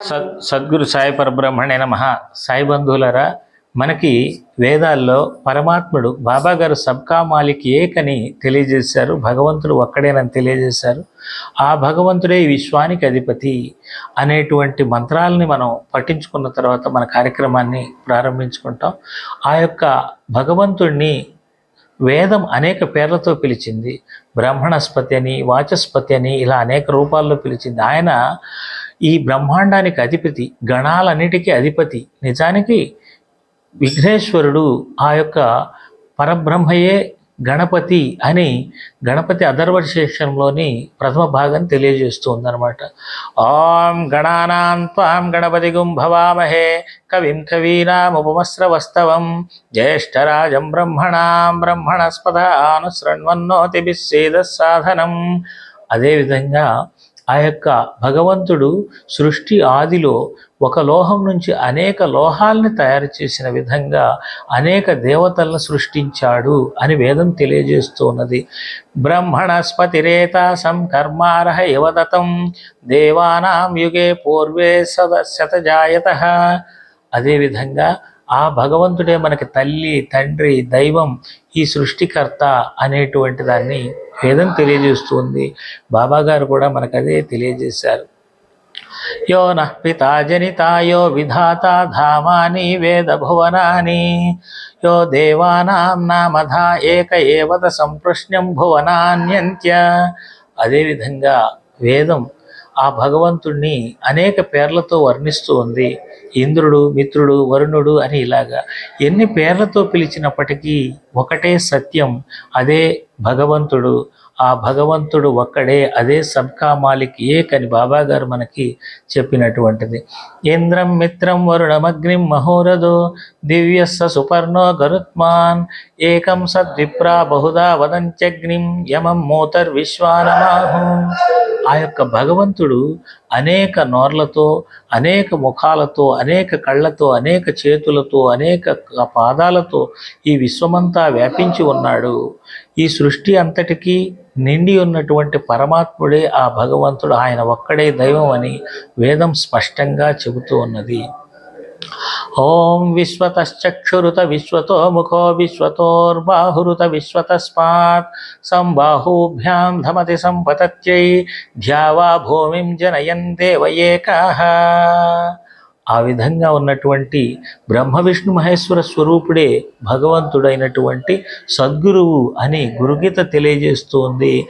సద్ సద్గురు సాయి పరబ్రహ్మణే నమ. సాయి బంధువులరా మనకి వేదాల్లో పరమాత్ముడు బాబా గారు సబ్కా మాలిక్ ఏకని తెలియజేశారు భగవంతుడు ఒక్కడేనని తెలియజేశారు. ఆ భగవంతుడే విశ్వానికి అధిపతి అనేటువంటి మంత్రాలని మనం పఠించుకున్న తర్వాత మన కార్యక్రమాన్ని ప్రారంభించుకుంటాం. ఆ యొక్క భగవంతుడిని వేదం అనేక పేర్లతో పిలిచింది. బ్రహ్మణస్పతి అని వాచస్పతి అని ఇలా అనేక రూపాల్లో పిలిచింది. ఆయన ఈ బ్రహ్మాండానికి అధిపతి గణాలన్నిటికీ అధిపతి. నిజానికి విఘ్నేశ్వరుడు ఆ యొక్క పరబ్రహ్మయే గణపతి అని గణపతి అధర్వశేషంలోని ప్రథమ భాగం తెలియజేస్తూ ఉందన్నమాట ఓం గణానాం త్వాం గణపతి భవామహే కవిం కవీనాముపమస్రవస్తవం జ్యేష్ఠరాజం బ్రహ్మణాం బ్రహ్మణస్పద అనుసృణ్వన్నోతిభిస్సేద సాధనం అదేవిధంగా ఆ యొక్క భగవంతుడు సృష్టి ఆదిలో ఒక లోహం నుంచి అనేక లోహాల్ని తయారు చేసిన విధంగా అనేక దేవతలను సృష్టించాడు అని వేదం తెలియజేస్తూ ఉన్నది. బ్రహ్మణస్పతిరేత సంకర్మారహ యువదతం దేవానాం యుగే పూర్వే సద శతజాయత. అదేవిధంగా ఆ భగవంతుడే మనకి తల్లి తండ్రి దైవం ఈ సృష్టికర్త అనేటువంటి దాన్ని వేదం తెలియజేస్తుంది. బాబాగారు కూడా మనకు అదే తెలియజేశారు. యో నః పితా జనితాయో విధాత ధామాని వేద భువనాని. యో దేవానాం నామధా ఏక ఏవత సంప్రశ్నం భువనాన్యంత్య. అదేవిధంగా వేదం ఆ భగవంతుణ్ణి అనేక పేర్లతో వర్ణిస్తూ ఉంది. ఇంద్రుడు మిత్రుడు వరుణుడు అని ఇలాగా. ఎన్ని పేర్లతో పిలిచినప్పటికీ ఒకటే సత్యం అదే భగవంతుడు. ఆ భగవంతుడు ఒక్కడే అదే సబ్కా మాలిక్ ఏకని బాబా బాబాగారు మనకి చెప్పినటువంటిది. ఇంద్రం మిత్రం వరుణమగ్నిం మహోరథో దివ్యస్స సుపర్ణో గరుత్మాన్ ఏకం సద్విప్రా బహుదా వదంత్యగ్నిం యమం మోతర్ విశ్వానమాహు. ఆ యొక్క భగవంతుడు అనేక నోర్లతో అనేక ముఖాలతో అనేక కళ్ళతో అనేక చేతులతో అనేక పాదాలతో ఈ విశ్వమంతా వ్యాపించి ఉన్నాడు. ఈ సృష్టి అంతటికీ నిండి ఉన్నటువంటి పరమాత్ముడే ఆ భగవంతుడు. ఆయన ఒక్కడే దైవం అని వేదం స్పష్టంగా చెబుతూ ఉన్నది. ॐ विश्वतश्चक्षुरुत विश्वतो मुखो विश्वतोर्बाहुरुत विश्वतस्मात् सम्बाहुभ्यां धमति सम्पतत्यै ध्यावा भूमिं जनयन् देवयेकाः ఆ విధంగా ఉన్నటువంటి బ్రహ్మ విష్ణు మహేశ్వర స్వరూపుడే భగవంతుడైనటువంటి సద్గురువు అని గురుగీత తెలియజేస్తుంది.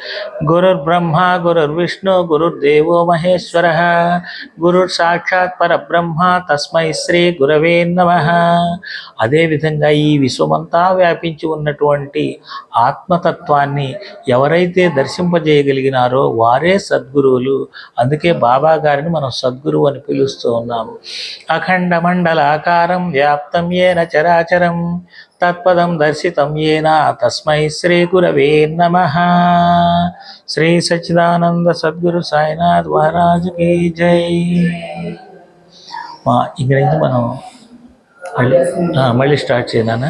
గురుర్ బ్రహ్మ గురుర్ విష్ణు గురుర్దేవో మహేశ్వర. గురుర్ సాక్షాత్ పరబ్రహ్మ తస్మై శ్రీ గురవే నమ. అదేవిధంగా ఈ విశ్వమంతా వ్యాపించి ఉన్నటువంటి ఆత్మతత్వాన్ని ఎవరైతే దర్శింపజేయగలిగినారో వారే సద్గురువులు. అందుకే బాబా గారిని మనం సద్గురువు అని పిలుస్తూ ఉన్నాము. అఖండ మండలాకారం వ్యాప్తం ఏన చరాచరం తత్పదం దర్శితం ఏన తస్మై శ్రీ గురవే నమ. శ్రీ సచ్చిదానంద సద్గురు సాయినాథ్ మహారాజుకి జై. మా ఇక్కడి నుంచి మనం మళ్ళీ మళ్ళీ స్టార్ట్ చేయనా